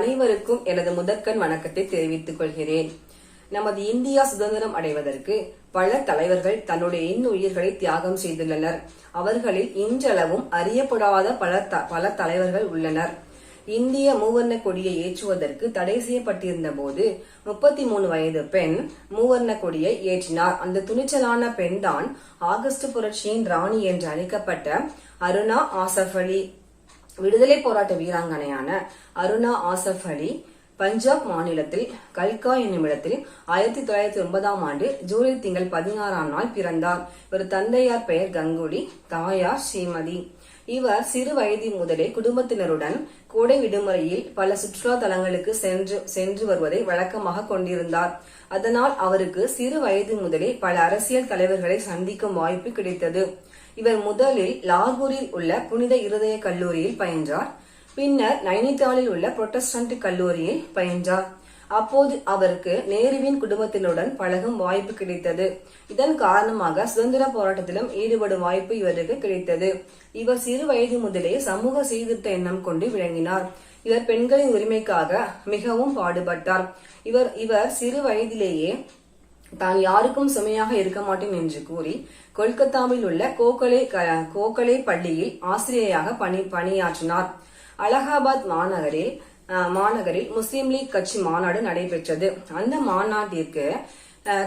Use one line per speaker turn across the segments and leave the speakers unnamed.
அனைவருக்கும் எனது முதற்கண் வணக்கத்தை தெரிவித்துக் கொள்கிறேன். நமது இந்தியா சுதந்திரம் அடைவதற்கு பல தலைவர்கள் தன்னுடைய இன்னுயிர்களை தியாகம் செய்துள்ளனர். அவர்களில் இன்றளவும் அறியப்படாத பல த- பல தலைவர்கள் உள்ளனர். இந்திய மூவர்ண கொடியை ஏற்றுவதற்கு தடை செய்யப்பட்டிருந்த போது முப்பத்தி மூணு வயது பெண் மூவர்ண கொடியை ஏற்றினார். அந்த துணிச்சலான பெண்தான் ஆகஸ்ட் புரட்சியின் ராணி என்று அழைக்கப்பட்ட அருணா ஆசஃப் அலி. விடுதலை போராட்ட வீராங்கனையான அருணா ஆசஃப் அலி பஞ்சாப் மாநிலத்தில் கல்கா என்னுமிடத்தில் ஆயிரத்தி தொள்ளாயிரத்தி ஒன்பதாம் ஆண்டு ஜூலை திங்கள் பதினாறாம் நாள் பிறந்தார். இவர் தந்தையார் பெயர் கங்குலி தாயார் ஸ்ரீமதி. இவர் சிறு வயது முதலே குடும்பத்தினருடன் கோடை விடுமுறையில் பல சுற்றுலா தலங்களுக்கு சென்று சென்று வருவதை வழக்கமாக கொண்டிருந்தார். அதனால் அவருக்கு சிறு வயது முதலே பல அரசியல் தலைவர்களை சந்திக்கும் வாய்ப்பு கிடைத்தது. இவர் முதலில் லாகூரில் உள்ள புனித இருதய கல்லூரியில் பயின்றார். பின்னர் நைனிதாலில் உள்ள புரொட்டஸ்டன்ட் கல்லூரியில் பயின்றார். அப்போது அவருக்கு நேருவின் குடும்பத்தினுடன் பழகும் வாய்ப்பு கிடைத்தது. இதன் காரணமாக சுதந்திர போராட்டத்திலும் ஈடுபடும் வாய்ப்பு இவருக்கு கிடைத்தது. இவர் சிறு வயது முதலே சமூக சீர்திருத்த எண்ணம் கொண்டு விளங்கினார். இவர் பெண்களின் உரிமைக்காக மிகவும் பாடுபட்டார். இவர் இவர் சிறு வயதிலேயே தான் யாருக்கும் சுமையாக இருக்க மாட்டேன் என்று கூறி கொல்கத்தாவில் உள்ள கோகலே க- கோகலே பள்ளியில் ஆசிரியராக பணி பணியாற்றினார். அலகாபாத் மாநகரில் மாநகரில் முஸ்லீம் லீக் கட்சி மாநாடு நடைபெற்றது. அந்த மாநாட்டிற்கு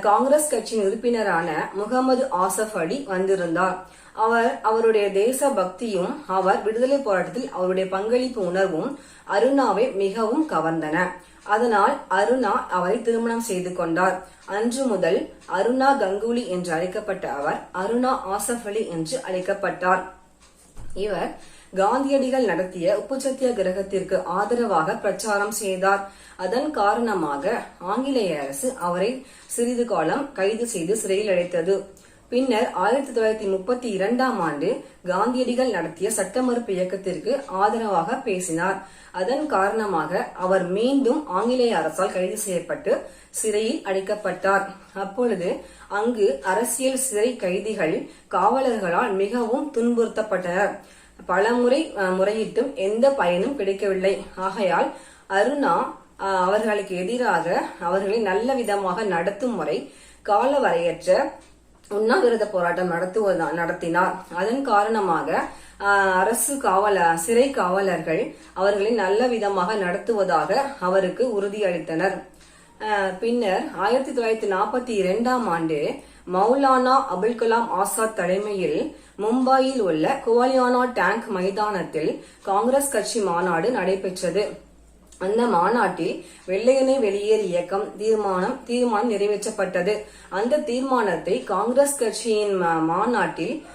காங்கிரஸ் கட்சியின் உறுப்பினரான முகமது ஆசஃப் அலி வந்திருந்தார். அவர் அவருடைய தேச பக்தியும் அவர் விடுதலை போராட்டத்தில் அவருடைய பங்களிப்பு உணர்வும் அருணாவை மிகவும் கவர்ந்தன. அதனால் அருணா அவரை திருமணம் செய்து கொண்டார். அன்று முதல் அருணா கங்குலி என்று அழைக்கப்பட்ட அவர் அருணா ஆசஃப் அலி என்று அழைக்கப்பட்டார். இவர் காந்தியடிகள் நடத்திய உப்பு சத்தியாகிரகத்திற்கு ஆதரவாக பிரச்சாரம் செய்தார். அதன் காரணமாக ஆங்கிலேய அரசு அவரை சிறிது காலம் கைது செய்து சிறையில் அடைத்தது. பின்னர் ஆயிரத்தி தொள்ளாயிரத்தி முப்பத்தி இரண்டாம் ஆண்டு காந்தியடிகள் நடத்திய சட்ட மறுப்பு இயக்கத்திற்கு ஆதரவாக பேசினார். அதன் காரணமாக அவர் மீண்டும் ஆங்கிலேய அரசால் கைது செய்யப்பட்டு சிறையில் அடைக்கப்பட்டார். அப்பொழுது அங்கு அரசியல் சிறை கைதிகள் காவலர்களால் மிகவும் துன்புறுத்தப்பட்டனர். பலமுறை முறையிட்டும் எந்த பயனும் கிடைக்கவில்லை. ஆகையால் அருணா அவர்களுக்கு எதிராக அவர்களை நல்ல விதமாக நடத்தும் முறை காலவரையற்ற உண்ணாவிரத போராட்டம் நடத்துவதா நடத்தினார். அதன் காரணமாக அரசு காவல சிறை காவலர்கள் அவர்களை நல்ல விதமாக நடத்துவதாக அவருக்கு உறுதியளித்தனர். ஆஹ், பின்னர் ஆயிரத்தி தொள்ளாயிரத்தி நாற்பத்தி இரண்டாம் ஆண்டு மௌலானா அபுல் கலாம் ஆசாத் தலைமையில் மும்பையில் உள்ள குவாலியானா டேங்க் மைதானத்தில் காங்கிரஸ் கட்சி மாநாடு நடைபெற்றது. அந்த மாநாட்டில் வெள்ளையனை வெளியேறு இயக்கம் தீர்மானம் தீர்மானம் நிறைவேற்றப்பட்டது. அந்த தீர்மானத்தை காங்கிரஸ் கட்சியின் மா- மாநாட்டில்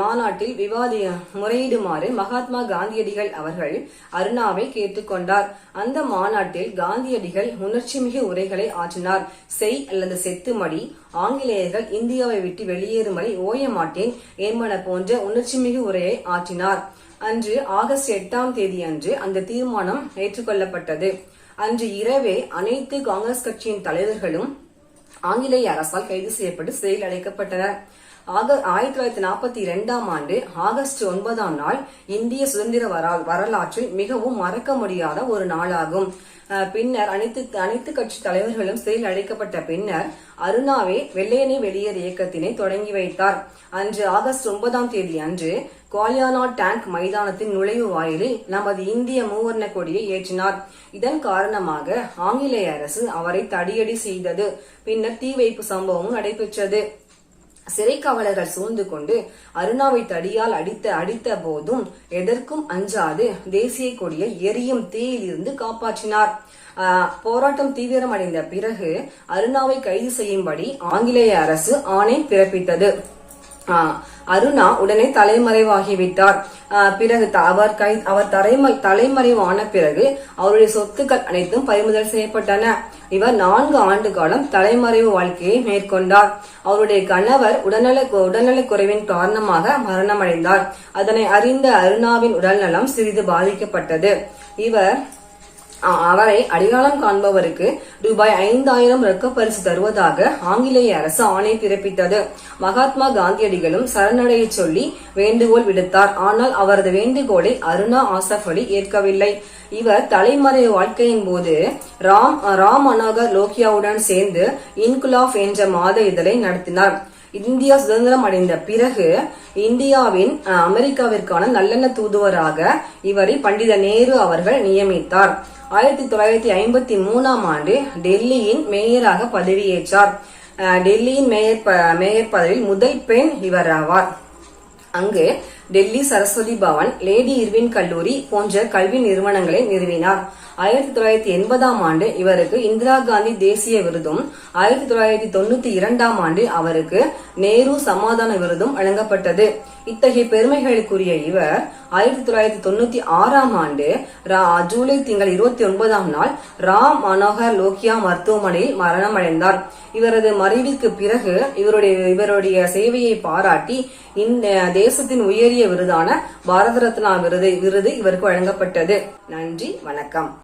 மாநாட்டில் விவாதி முறையிடுமாறு மகாத்மா காந்தியடிகள் அவர்கள் அருணாவை கேட்டுக்கொண்டார் அந்த மாநாட்டில் காந்தியடிகள் உணர்ச்சிமிகு உரைகளை ஆற்றினார். செய் அல்லது செத்துமடி ஆங்கிலேயர்கள் இந்தியாவை விட்டு வெளியேறும் வரை ஓய மாட்டேன் என்பன போன்ற உணர்ச்சிமிகு உரையை ஆற்றினார். அன்று ஆகஸ்ட் எட்டாம் தேதி அன்று அந்த தீர்மானம் ஏற்றுக்கொள்ளப்பட்டது. அன்று இரவே அனைத்து காங்கிரஸ் கட்சியின் தலைவர்களும் ஆங்கிலேய அரசால் கைது செய்யப்பட்டு சிறையில் அடைக்கப்பட்டனர். ஆக ஆயிரத்தி தொள்ளாயிரத்தி நாற்பத்தி இரண்டாம் ஆண்டு ஆகஸ்ட் ஒன்பதாம் நாள் இந்திய சுதந்திர வரலாற்றில் மிகவும் மறக்க முடியாத ஒரு நாளாகும். பின்னர் அனைத்து அனைத்து கட்சி தலைவர்களும் சிறையில் அழைக்கப்பட்ட பின்னர் அருணாவே வெள்ளையனை வெளியேறு இயக்கத்தினை தொடங்கி வைத்தார். அன்று ஆகஸ்ட் ஒன்பதாம் தேதி அன்று குவாலியானா டேங்க் மைதானத்தின் நுழைவு வாயிலில் நமது இந்திய மூவர்ண கொடியை ஏற்றினார். இதன் காரணமாக ஆங்கிலேய அரசு அவரை தடியடி செய்தது. பின்னர் தீ வைப்பு சம்பவம் நடைபெற்றது. சிறை காவலர்கள் சூழ்ந்து கொண்டு அருணாவை தடியால் அடித்த அடித்த போதும் எதற்கும் அஞ்சாது தேசிய கொடியை எரியும் தீயில் இருந்து காப்பாற்றினார். ஆஹ், போராட்டம் தீவிரமடைந்த பிறகு அருணாவை கைது செய்யும்படி ஆங்கிலேய அரசு ஆணை பிறப்பித்தது. அருணா உடனே தலைமறைவாகிவிட்டார். ஆஹ், பிறகு த- அவர் கை அவர் தலைம- தலைமறைவான பிறகு அவருடைய சொத்துக்கள் அனைத்தும் பறிமுதல் செய்யப்பட்டன. இவர் நான்கு ஆண்டு காலம் தலைமறைவு வாழ்க்கையை மேற்கொண்டார். அவருடைய கணவர் உடல்நல உடல்நலக் குறைவின் காரணமாக மரணமடைந்தார். அதனை அறிந்த அருணாவின் உடல்நலம் சிறிது பாதிக்கப்பட்டது. இவர் அவரை அடையாளம் காண்பவருக்கு ரூபாய் ஐந்தாயிரம் ரொக்க பரிசு தருவதாக ஆங்கிலேய அரசு ஆணை பிறப்பித்தது. மகாத்மா காந்தியடிகளும் சரணடைய சொல்லி வேண்டுகோள் விடுத்தார். ஆனால் அவரது வேண்டுகோளை அருணா ஆசப் அலி ஏற்கவில்லை. இவர் தலைமறை வாழ்க்கையின் போது ராம் ராம் மனோகர் லோகியாவுடன் சேர்ந்து இன்குலாஃப் என்ற மாத இதழை நடத்தினார். இந்தியா சுதந்திரம் அடைந்த பிறகு இந்தியாவின் அமெரிக்காவிற்கான நல்லெண்ண தூதுவராக இவரை பண்டித நேரு அவர்கள் நியமித்தார். ஆயிரத்தி தொள்ளாயிரத்தி ஐம்பத்தி மூணாம் ஆண்டு டெல்லியின் மேயராக பதவியேற்றார். அஹ், டெல்லியின் மேயர் ப- மேயர் பதவியில் முதல் பெண் இவர் ஆவார் அங்கு டெல்லி சரஸ்வதி பவன் லேடி இர்வின் கல்லூரி போன்ற கல்வி நிறுவனங்களை நிறுவினார். ஆயிரத்தி தொள்ளாயிரத்தி எண்பதாம் ஆண்டு இவருக்கு இந்திரா காந்தி தேசிய விருதும் ஆயிரத்தி தொள்ளாயிரத்தி தொண்ணூத்தி இரண்டாம் ஆண்டு அவருக்கு நேரு சமாதான விருதும் வழங்கப்பட்டது. இத்தகைய பெருமைகளுக்குரிய இவர் ஆயிரத்தி தொள்ளாயிரத்தி தொண்ணூத்தி ஆறாம் ஆண்டு ரா- ஜூலை திங்கள் இருபத்தி ஒன்பதாம் நாள் ராம் மனோகர் லோக்கியா மருத்துவமனையில் மரணமடைந்தார். இவரது மறைவிற்கு பிறகு இவருடைய இவருடைய சேவையை பாராட்டி இந்த தேசத்தின் உயரிய விருதான பாரத ரத்னா விருது விருது இவருக்கு வழங்கப்பட்டது. நன்றி வணக்கம்.